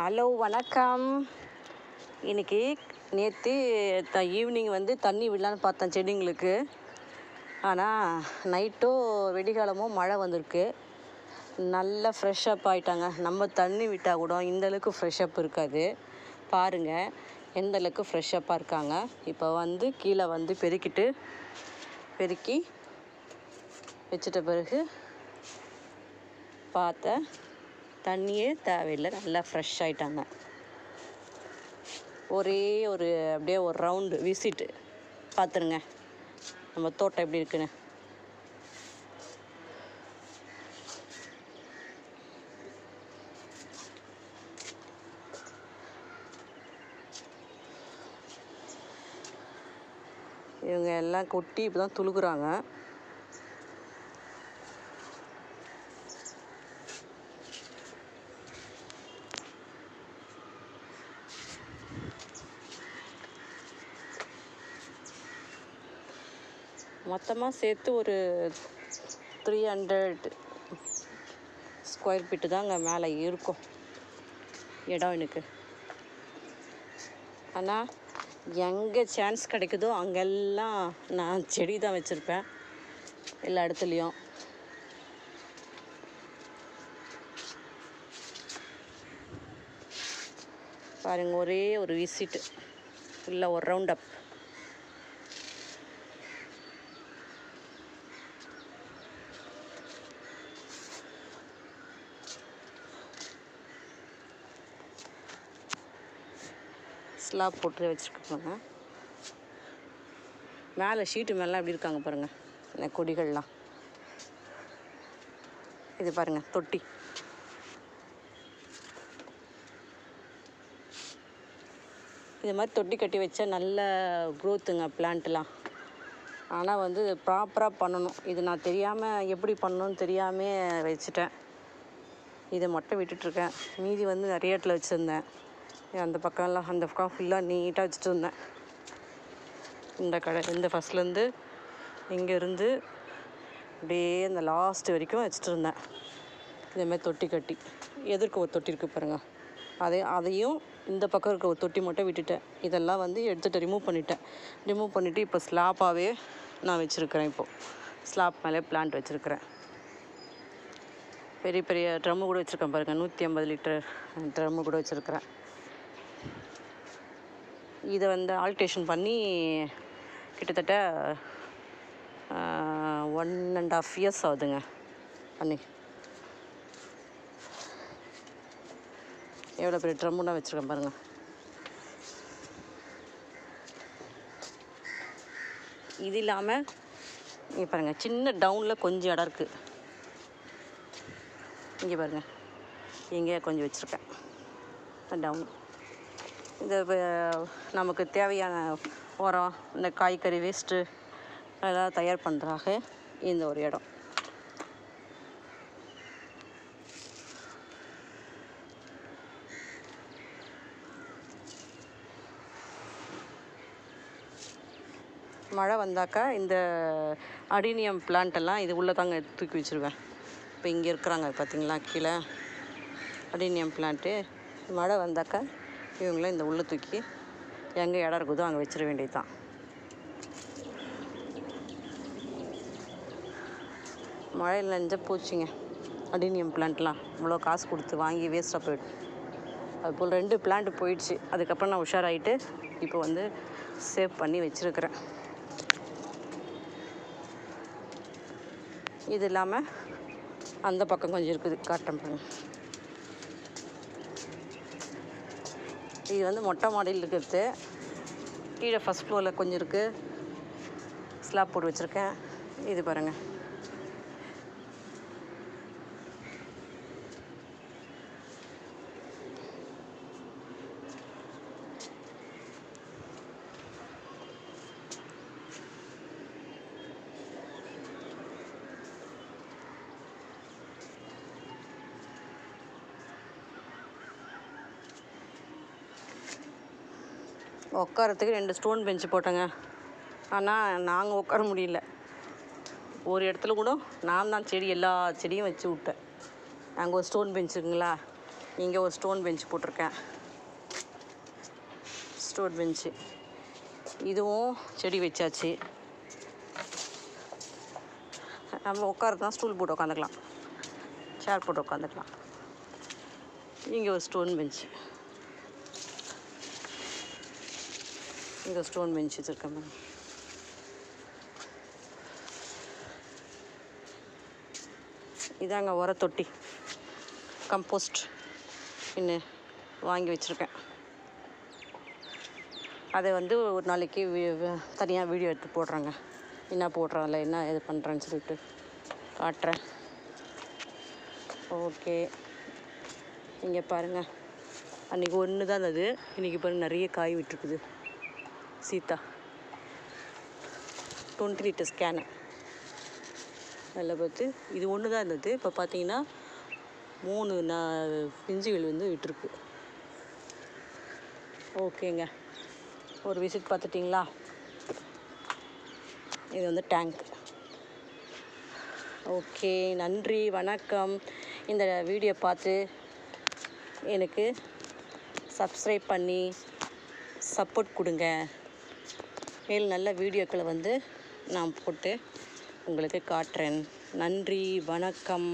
Hello வணக்கம். இன்னைக்கு நேற்று த ஈவினிங் வந்து தண்ணி விடலான்னு பார்த்தேன் செடிங்களுக்கு. ஆனால் நைட்டோ வெடிகாலமோ மழை வந்திருக்கு. நல்லா ஃப்ரெஷ்ஷப் ஆகிட்டாங்க நம்ம தண்ணி விட்டால் கூட இந்தளவுக்கு ஃப்ரெஷ்ஷப் இருக்காது. பாருங்கள் எந்த அளவுக்கு இருக்காங்க. இப்போ வந்து கீழே வந்து பெருக்கிட்டு பெருக்கி வச்சிட்ட பிறகு பார்த்தேன் தண்ணியே தேவையில்லை. நல்லா ஃப்ரெஷ் ஆகிட்டாங்க ஒரே ஒரு அப்படியே ஒரு ரவுண்டு விசிட்டு பார்த்துருங்க நம்ம தோட்டம் எப்படி இருக்குன்னு. இவங்க எல்லாம் கொட்டி இப்போ தான் துளுக்குறாங்க. மொத்தமாக சேர்த்து ஒரு த்ரீ ஹண்ட்ரட் ஸ்கொயர் ஃபீட்டு தாங்க மேலே இருக்கும். இடம் எனக்கு. ஆனால் எங்கே சான்ஸ் கிடைக்குதோ அங்கெல்லாம் நான் செடி தான் வச்சுருப்பேன். எல்லா இடத்துலையும். பாருங்க ஒரே ஒரு விசிட்டு இல்லை ஒரு ரவுண்ட் அப் ஸ்லாப் போட்டு வச்சுருக்காங்க மேலே ஷீட்டு மேலாம் எப்படி இருக்காங்க பாருங்கள் இந்த கொடிகள்லாம். இது பாருங்கள் தொட்டி. இது மாதிரி தொட்டி கட்டி வச்சா நல்ல க்ரோத்துங்க பிளான்ட்லாம் ஆனால் வந்து ப்ராப்பராக பண்ணணும். இது நான் தெரியாமல் எப்படி பண்ணணும்னு தெரியாமல் வச்சுட்டேன். இதை மட்டும் விட்டுட்ருக்கேன் மீதி வந்து நிறைய இடத்துல வச்சுருந்தேன். அந்த பக்கம்லாம் அந்த பக்கம் ஃபுல்லாக நீட்டாக வச்சுட்டு இருந்தேன் இந்த கடை இந்த ஃபஸ்ட்லேருந்து இங்கேருந்து அப்படியே அந்த லாஸ்ட் வரைக்கும் வச்சுட்டு இருந்தேன். இதேமாதிரி தொட்டி கட்டி. எதிர்க்க ஒரு தொட்டி இருக்குது பாருங்கள் அதே அதையும் இந்த பக்கம் இருக்க ஒரு தொட்டி மட்டும் விட்டுட்டேன். இதெல்லாம் வந்து எடுத்துகிட்டு ரிமூவ் பண்ணிட்டேன். ரிமூவ் பண்ணிவிட்டு இப்போ ஸ்லாப்பாகவே நான் வச்சுருக்கிறேன் இப்போது ஸ்லாப் மேலே பிளான்ட் வச்சுருக்கிறேன். பெரிய பெரிய ட்ரம்மு கூட வச்சுருக்கேன் பாருங்கள் நூற்றி ஐம்பது லிட்டர் ட்ரம்மு கூட வச்சுருக்கிறேன். இதை வந்து ஆல்ட்ரேஷன் பண்ணி கிட்டத்தட்ட ஒன் அண்ட் ஆஃப் இயர்ஸ் ஆகுதுங்க பண்ணி எவ்வளோ பெரிய ட்ரம்முன்னா வச்சுருக்கேன் பாருங்கள் இது இல்லாமல் இங்கே பாருங்கள் சின்ன டவுனில் கொஞ்சம் இடம் இருக்குது இங்கே பாருங்கள் இங்கே கொஞ்சம் வச்சுருக்கேன். டவுன் இந்த நமக்கு தேவையான உரம் இந்த காய்கறி வேஸ்ட்டு அதெல்லாம் தயார் பண்ணுறாங்க இந்த ஒரு இடம். மழை வந்தாக்கா இந்த அடினியம் பிளான்ட்டெல்லாம் இது உள்ளே தாங்க தூக்கி வச்சுருவேன். இப்போ இங்கே இருக்கிறாங்க பார்த்தீங்களா கீழே. அடினியம் பிளான்ட்டு மழை வந்தாக்கா இவங்களாம் இந்த உள்ளே தூக்கி எங்கே இடம் இருக்குதோ அங்கே வச்சிட வேண்டியது தான். மழையில் நெஞ்ச போச்சுங்க. அடினியம் பிளான்ட்லாம். இவ்வளோ காசு கொடுத்து வாங்கி வேஸ்ட்டாக போயிடும் அதுபோல் ரெண்டு பிளான்ட் போயிடுச்சு. அதுக்கப்புறம் நான் உஷாராயிட்டு இப்போ வந்து சேவ் பண்ணி வச்சுருக்கிறேன். இது இல்லாமல் அந்த பக்கம் கொஞ்சம் இருக்குது. காட்டன் பாருங்க இது வந்து மொட்டை மாடியில் இருக்கிறது. கீழே ஃபஸ்ட் ஃப்ளோரில் கொஞ்சம் இருக்குது ஸ்லாப் போட்டு வச்சுருக்கேன். இது பாருங்கள் உட்காரத்துக்கு ரெண்டு ஸ்டோன் பெஞ்சு போட்டேங்க. ஆனால் நாங்கள் உட்கார முடியல. ஒரு இடத்துல கூட நான் தான் செடி எல்லா செடியும் வச்சு விட்டேன். அங்கே ஒரு ஸ்டோன் பெஞ்சுங்களா இங்கே ஒரு ஸ்டோன் பெஞ்ச் போட்டிருக்கேன். Stone bench. இதுவும் செடி வச்சாச்சு. நம்ம உட்காரதான் ஸ்டூல் போட்டு உட்காந்துக்கலாம். சேர் போட்டு உட்காந்துக்கலாம். இங்கே ஒரு ஸ்டோன் பெஞ்சு. இங்கே ஸ்டோன் பெஞ்ச் வச்சுருக்கேன் மேம். இதாங்க உர தொட்டி. கம்போஸ்ட் இன்னும் வாங்கி வச்சுருக்கேன். அதை வந்து ஒரு நாளைக்கு தனியாக வீடியோ எடுத்து போடுறேங்க. என்ன போடுறாங்கல்ல என்ன இது பண்ணுறேன்னு சொல்லிட்டு காட்டுறேன். ஓகே. இங்கே பாருங்கள் அன்றைக்கி ஒன்று தான் அது. இன்றைக்கி பாருங்கள் நிறைய காய் விட்டுருக்குது. சீதா. டுவெண்ட்டி லிட்டர் ஸ்கேனு அதில் பார்த்து இது ஒன்று தான் இருந்தது. இப்போ பார்த்தீங்கன்னா மூணு நான் பிஞ்சுகள் வந்து விட்டுருக்கு. ஓகேங்க. ஒரு விசிட் பார்த்துட்டிங்களா? இது வந்து டேங்க் ஓகே நன்றி வணக்கம். இந்த வீடியோ பார்த்து எனக்கு சப்ஸ்கிரைப் பண்ணி சப்போர்ட் கொடுங்க. மேல் நல்ல வீடியோக்களை வந்து நான் போட்டு உங்களுக்கு காட்டுறேன். நன்றி வணக்கம்.